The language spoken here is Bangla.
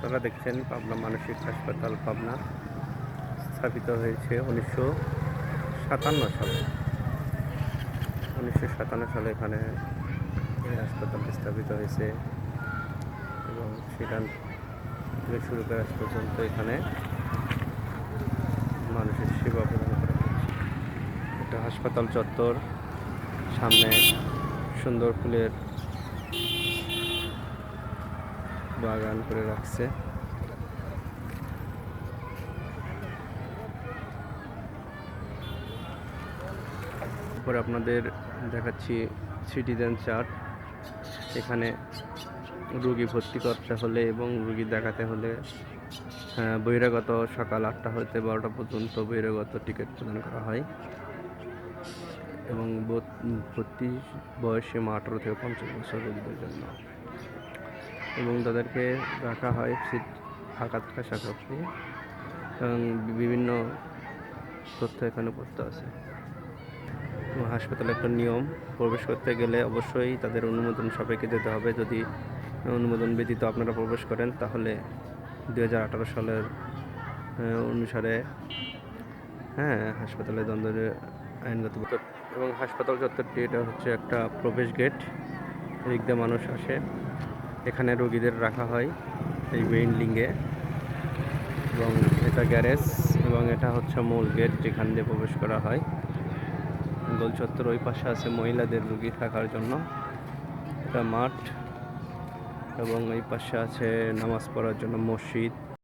আপনারা দেখছেন পাবনা মানসিক হাসপাতাল, পাবনা। স্থাপিত হয়েছে উনিশশো সাতান্ন সালে। উনিশশো সাতান্ন সালে এখানে এই হাসপাতালটি স্থাপিত হয়েছে এবং সেখান থেকে শুরু করে আজ পর্যন্ত এখানে মানুষের সেবা প্রদান করা হচ্ছে এটা হাসপাতাল চত্বর, সামনে সুন্দর ফুলের বাগান করে রাখছে। তারপর আপনাদের দেখাচ্ছি সিটিজেন চার্ট। এখানে রুগী ভর্তি করতে হলে এবং রুগী দেখাতে হলে আহ, বহিরাগত সকাল আটটা হতে বারোটা পর্যন্ত বহিরাগত টিকিট প্রদান করা হয়। এবং ভর্তি বয়স আঠারো থেকে পঞ্চাশ বছর রোগীদের জন্য। এবং তাদেরকে রাখা হয় শীত ফাঁকা থাকা সাপেক্ষে এবং বিভিন্ন তথ্য এখানে পড়তে আছে। হাসপাতালে একটা নিয়ম, প্রবেশ করতে গেলে অবশ্যই তাদের অনুমোদন সাপেক্ষে দিতে হবে। যদি অনুমোদন ব্যতীত আপনারা প্রবেশ করেন, তাহলে দু হাজার আঠারো সালের অনুসারে হ্যাঁ হাসপাতালে দ্বন্দ্বের আইনগত এবং হাসপাতাল চত্বরটি, এটা হচ্ছে একটা প্রবেশ গেট এদিক দিয়ে মানুষ আসে। এখানে রোগীদের রাখা হয় এই লিঙ্গে এবং এটা গ্যারেজ এবং এটা হচ্ছে মূল গেট যেখান দিয়ে প্রবেশ করা হয়। গোল চত্বর ওই পাশে আছে মহিলাদের রুগী থাকার জন্য। এটা মাঠ এবং এই পাশে আছে নামাজ পড়ার জন্য মসজিদ।